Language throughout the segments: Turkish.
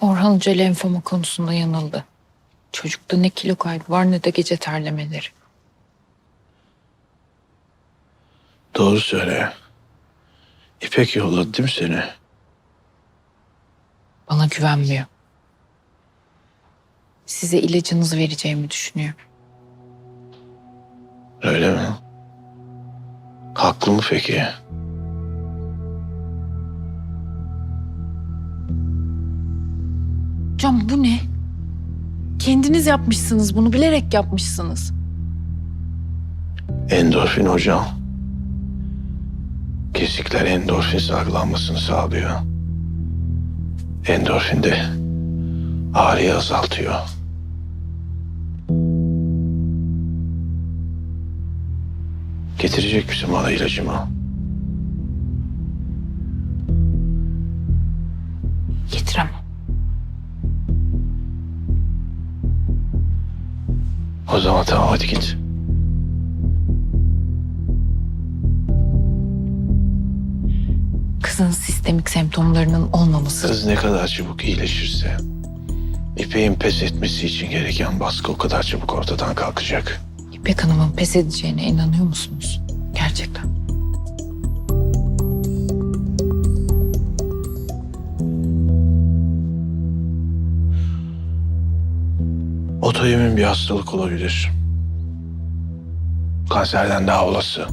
Orhan Hoca lenfoma konusunda yanıldı. Çocukta ne kilo kaybı var ne de gece terlemeleri. Doğru söyle. İpek yolladı değil mi seni? Bana güvenmiyor. Size ilacınızı vereceğimi düşünüyor. Öyle mi? Haklı mı peki? Hocam bu ne? Kendiniz yapmışsınız bunu bilerek yapmışsınız. Endorfin hocam. Kesikler endorfin salgılanmasını sağlıyor. Endorfin de ağrıyı azaltıyor. Getirecek misin bana ilacımı? Getiremem. O zaman tamam hadi git. Kızın sistemik semptomlarının olmaması Kız ne kadar çabuk iyileşirse İpek'in pes etmesi için gereken baskı o kadar çabuk ortadan kalkacak. İpek Hanım'ın pes edeceğine inanıyor musunuz? Gerçekten. Otoimmün bir hastalık olabilir. Kanserden daha olası.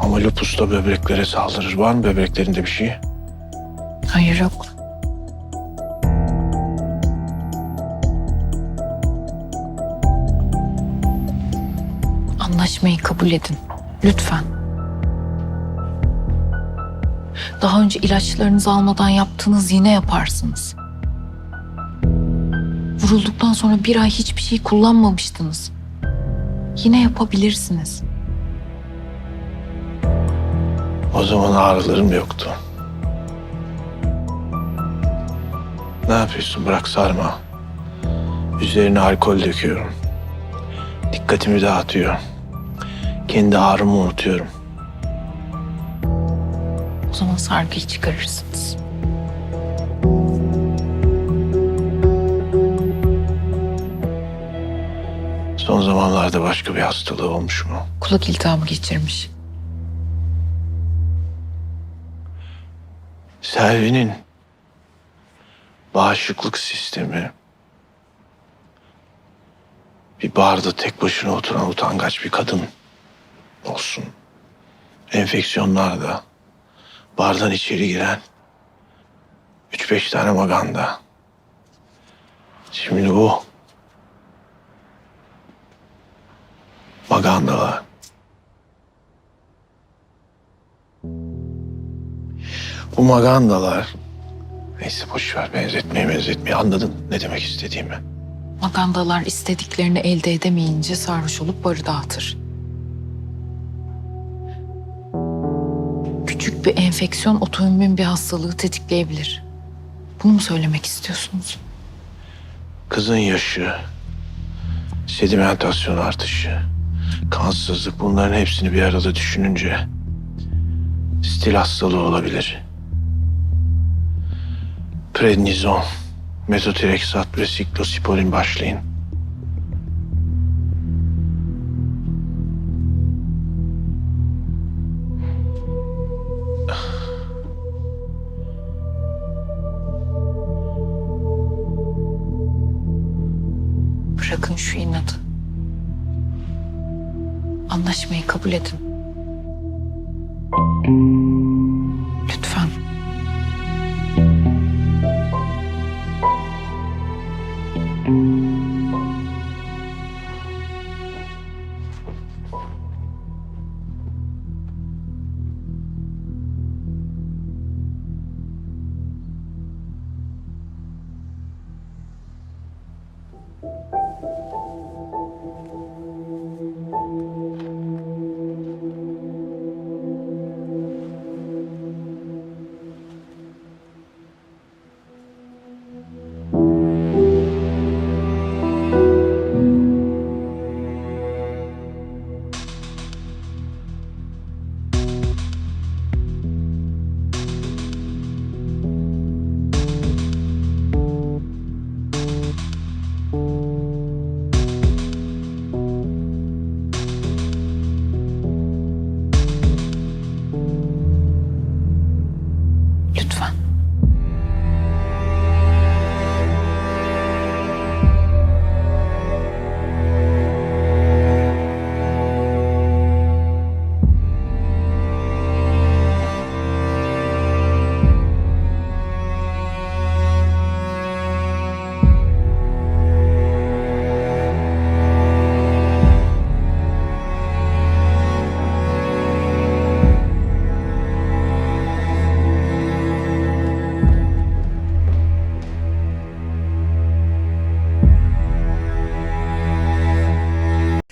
Ama lupus da böbreklere saldırır. Var mı böbreklerinde bir şey? Hayır yok. Anlaşmayı kabul edin. Lütfen. Daha önce ilaçlarınızı almadan yaptığınız yine yaparsınız. Vurulduktan sonra bir ay hiçbir şey kullanmamıştınız. Yine yapabilirsiniz. O zaman ağrılarım yoktu. Ne yapıyorsun? Bırak sarma. Üzerine alkol döküyorum. Dikkatimi dağıtıyor. Kendi ağrımı unutuyorum. O zaman sargıyı çıkarırsınız. Son zamanlarda başka bir hastalığı olmuş mu? Kulak iltihabı geçirmiş. Selvi'nin bağışıklık sistemi bir barda tek başına oturan utangaç bir kadın olsun. Enfeksiyonlarda bardan içeri giren üç beş tane maganda. Şimdi bu magandalar. Bu magandalar neyse boş ver benzetmeyi benzetmeyi anladın ne demek istediğimi. Magandalar istediklerini elde edemeyince sarhoş olup barı dağıtır. Küçük bir enfeksiyon otoimmün bir hastalığı tetikleyebilir. Bunu mu söylemek istiyorsunuz? Kızın yaşı, sedimentasyon artışı, kansızlık bunların hepsini bir arada düşününce stil hastalığı olabilir. Prednizon, metotrexat ve siklosipolin başlayın. Bırakın şu inadı. Anlaşmayı kabul edin.